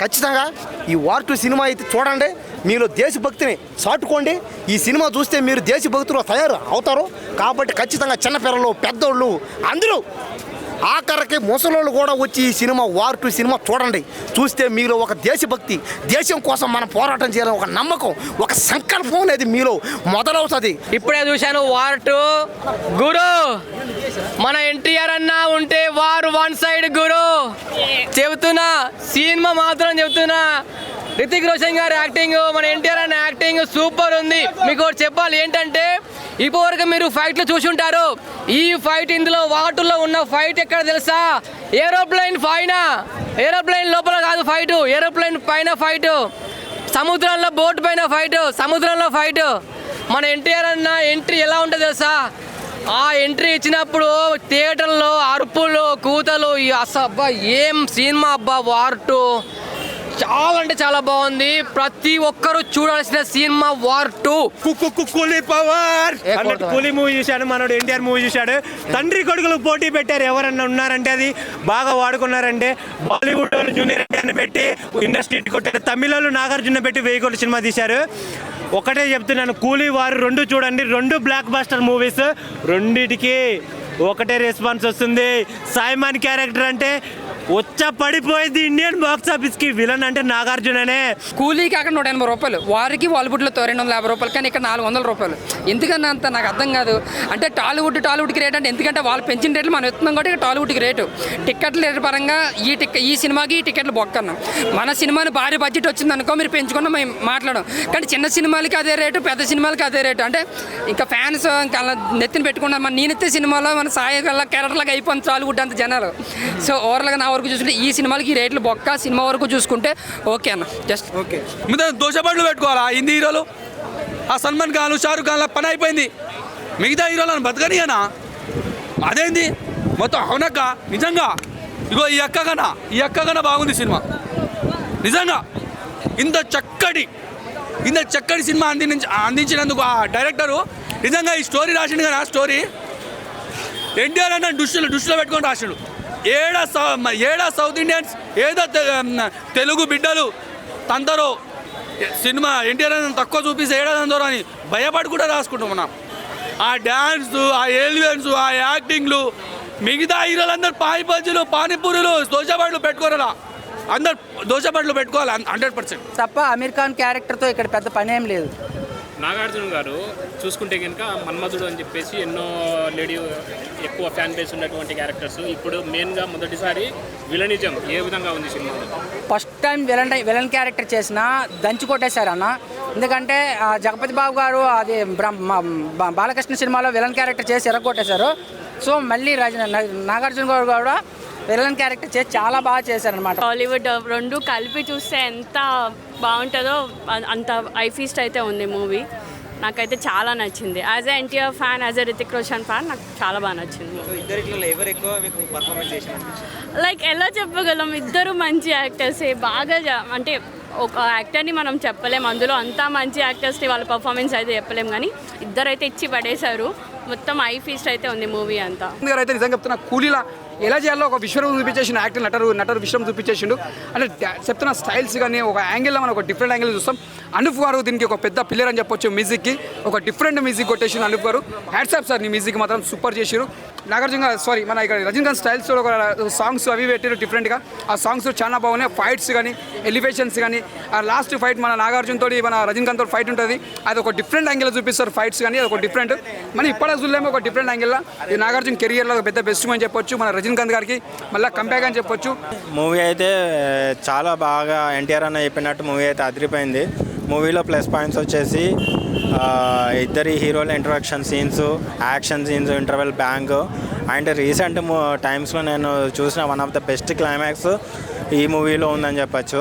ఖచ్చితంగా ఈ war two cinema అయితే చూడండి. మీలో దేశభక్తిని చాటుకోండి ఈ సినిమా చూస్తే మీరు దేశభక్తులు తయారు అవుతారు. కాబట్టి ఖచ్చితంగా చిన్నపిల్లలు పెద్దోళ్ళు అందరూ ఆఖరికి ముసలోళ్ళు కూడా వచ్చి ఈ సినిమా వార్ టూ సినిమా చూడండి. చూస్తే మీలో ఒక దేశభక్తి దేశం కోసం మనం పోరాటం చేయాలని ఒక నమ్మకం ఒక సంకల్పం అనేది మీలో మొదలవుతుంది. ఇప్పుడే చూశాను వార్ టూ. గురు మన ఎన్టీఆర్ అన్న ఉంటే వార్ వన్ సైడ్ గురు. చెబుతున్నా సినిమా మాత్రం చెబుతున్నా. రితిక్ రోషన్ గారి యాక్టింగ్ మన ఎన్టీఆర్ అన్న యాక్టింగ్ సూపర్ ఉంది. మీకు ఒకటి చెప్పాలి ఏంటంటే ఇప్పటివరకు మీరు ఫైట్లు చూసుంటారు. ఈ ఫైట్ ఇందులో వాటర్లో ఉన్న ఫైట్ ఎక్కడ తెలుసా? ఏరోప్లేన్ పైన. ఏరోప్లేన్ లోపల కాదు ఫైట్ ఏరోప్లేన్ పైన ఫైట్. సముద్రంలో బోట్ పైన ఫైట్ సముద్రంలో ఫైట్. మన ఎన్టీఆర్ అన్న ఎంట్రీ ఎలా ఉంటుంది తెలుసా? ఆ ఎంట్రీ ఇచ్చినప్పుడు థియేటర్లో అరుపులు కూతలు అబ్బా ఏం సినిమా అబ్బా వార్ టూ. చాలా అంటే చాలా బాగుంది. ప్రతి ఒక్కరూ చూడాల్సిన cinema war two. Coolie power. అన్నట్టు? కూలీ మూవీ చూశాడు మనోడు ఎన్టీఆర్ మూవీ చూశాడు. తండ్రి కొడుకులు పోటీ పెట్టారు ఎవరన్నా ఉన్నారంటే అది బాగా వాడుకున్నారంటే. బాలీవుడ్ వాళ్ళు జూనియర్ ఎన్టీఆర్ని పెట్టి ఇండస్ట్రీ కొట్టారు. తమిళ నాగార్జున పెట్టి వెయ్యి కోట్ల సినిమా తీశారు. ఒకటే చెప్తున్నాను కూలీ వారు రెండు చూడండి రెండు బ్లాక్ బాస్టర్ మూవీస్ రెండిటికి ఒకటే రెస్పాన్స్ వస్తుంది. సాయిమాన్ క్యారెక్టర్ అంటే వచ్చ పడిపోయింది ఇండియన్ బాక్స్ ఆఫీస్కి. విలన్ అంటే నాగార్జుననే. కూలీకి అక్కడ నూట ఎనభై రూపాయలు. వారికి వాల్పుట్లో రెండు వందల యాభై రూపాయలు కానీ ఇక్కడ నాలుగు వందల రూపాయలు. ఎందుకన్నా అంత నాకు అర్థం కాదు. అంటే టాలీవుడ్ టాలీవుడ్కి రేట్ అంటే ఎందుకంటే వాళ్ళు పెంచిన రేట్లు మనం ఎత్తున్నాం కాబట్టి టాలీవుడ్కి రేటు. టికెట్ల రేటు పరంగా ఈ టిక్ ఈ సినిమాకి ఈ టికెట్లు బొక్కన్నాం మన సినిమాని భారీ బడ్జెట్ వచ్చింది అనుకో మీరు పెంచుకున్న మేము మాట్లాడడం. కానీ చిన్న సినిమాలకి అదే రేటు పెద్ద సినిమాలకి అదే రేటు. అంటే ఇంకా ఫ్యాన్స్ ఇంకా అలా నెత్తిన పెట్టుకున్నాం మన నేనెత్తే సినిమాలో మన సాయి గల్ల క్యారెక్టర్లాగా అయిపోయింది టాలీవుడ్ అంత జనాలు. సో ఓవరాల్గా నా వరకు చూసుకుంటే ఈ సినిమాలకి ఈ రేట్లు బొక్క సినిమా వరకు చూసుకుంటే ఓకే అన్న. Just okay. మీద దోషపడ్లు పెట్టుకోవాలా? హిందీ హీరోలు? ఆ సల్మాన్ ఖాన్ షారుఖ్ ఖాన్ పని అయిపోయింది. మిగతా హీరోలను బతకనియనా? అదేంది? మొత్తం అవునక్క? నిజంగా? ఇగో ఈ అక్క కన్నా ఈ అక్క కన్నా బాగుంది సినిమా. నిజంగా? ఇంత చక్కటి ఇంత చక్కటి సినిమా అందించి అందించినందుకు ఆ డైరెక్టరు నిజంగా ఈ స్టోరీ రాసిండు కదా ఆ స్టోరీ? ఎన్టీఆర్ అన్న దుష్టులు దుష్టులో పెట్టుకొని రాసిండు. ఏడా సౌ ఏడా సౌత్ ఇండియన్స్ ఏదో తెలుగు బిడ్డలు తందరో సినిమా ఎన్టీఆర్ తక్కువ చూపిస్తే ఏడా తందరో అని భయపడి కూడా రాసుకుంటున్నాం మనం. ఆ డ్యాన్స్ ఆ ఏలియన్స్ ఆ యాక్టింగ్లు మిగతా హీరోలందరూ పాయి పానీపూరీలు దోశబడులు పెట్టుకోరా అందరు దోశబడులు పెట్టుకోవాలి హండ్రెడ్ పర్సెంట్. తప్ప అమీర్ ఖాన్ క్యారెక్టర్తో ఇక్కడ పెద్ద పని ఏం లేదు. నాగార్జున గారు చూసుకుంటే కనుక మన్మధుడు అని చెప్పేసి ఎన్నో లేడీ ఎక్కువ ఫ్యాన్ బేస్ ఉన్నటువంటి క్యారెక్టర్స్ ఇప్పుడు మెయిన్గా మొదటిసారి విలనిజం ఏ విధంగా ఉంది సినిమాలో? First time villain villain character చేసిన దంచి కొట్టేశారు అన్న. ఎందుకంటే ఆ, జగపతి బాబు గారు అది బ్రహ్మ- మా- బా- బాలకృష్ణ సినిమాలో విలన్ క్యారెక్టర్ చేసి ఎరగొట్టేశారు. సో మళ్ళీ రజ నాగార్జున గారు కూడా విలన్ క్యారెక్టర్ చేసి చాలా బాగా చేశారనమాట టాలీవుడ్ రెండు కలిపి చూస్తే ఎంత బాగుంటుందో అంత ఐ ఫీస్ట్ అయితే ఉంది మూవీ నాకైతే చాలా నచ్చింది. As a NTR fan as a Hrithik Roshan fan నాకు చాలా బాగా నచ్చింది. లైక్ ఎలా చెప్పగలం? ఇద్దరు మంచి యాక్టర్సే బాగా జ- అంటే ఒక యాక్టర్ని మనం చెప్పలేం. అందులో అంతా మంచి యాక్టర్స్ని వాళ్ళ పర్ఫార్మెన్స్ అయితే చెప్పలేం. కానీ ఇద్దరైతే ఇచ్చి పడేశారు. మొత్తం ఐ ఫీస్ట్ అయితే ఉంది మూవీ అంతా. గారు అయితే నిజంగా చెప్తున్నా కూలీలా ఎలా చేయాలో ఒక విశ్వరూపం చూపించేసిన యాక్టర్ నటరు నటరు విశ్వం చూపించేసిండు. అంటే చెప్తున్న స్టైల్స్ కానీ ఒక యాంగిల్లో మనం ఒక డిఫరెంట్ యాంగిల్ చూస్తాం. అనూప్ గారు దీనికి ఒక పెద్ద పిల్లర్ అని చెప్పొచ్చు మ్యూజిక్కి ఒక డిఫరెంట్ మ్యూజిక్ కొట్టేసిన అనూప్ గారు. హ్యాట్సాప్ సార్ నీ మ్యూజిక్ మాత్రం సూపర్ చేసిరు నాగార్జున సారీ మన ఇక్కడ రజనీకాంత్ స్టైల్స్ ఒక సాంగ్స్ అవి పెట్టారు డిఫరెంట్గా ఆ సాంగ్స్ చాలా బాగున్నాయి. ఫైట్స్ కానీ ఎలివేషన్స్ కానీ ఆ లాస్ట్ ఫైట్ మన నాగార్జున తోటి మన రజనీకాంత్ తోటి ఫైట్ ఉంటుంది. అది ఒక డిఫరెంట్ యాంగిల్ చూపిస్తారు ఫైట్స్ కానీ అది ఒక డిఫరెంట్ మన ఇప్పటికి చూడలేము ఒక డిఫరెంట్ యాంగిల్లో ఈ నాగార్జున కెరియర్లో ఒక పెద్ద బెస్ట్ అని చెప్పొచ్చు మన రజనీకాంత్ గారికి మళ్ళీ కంపేర్ అని చెప్పొచ్చు. మూవీ అయితే eh, చాలా బాగా ఎన్టీఆర్ అన్న చెప్పినట్టు మూవీ అయితే అదిరిపోయింది. మూవీలో ప్లస్ పాయింట్స్ వచ్చేసి ఇద్దరి హీరోల introduction scenes action scenes interval bang and recent టైమ్స్లో నేను చూసిన one of the best climax ఈ మూవీలో ఉందని చెప్పచ్చు.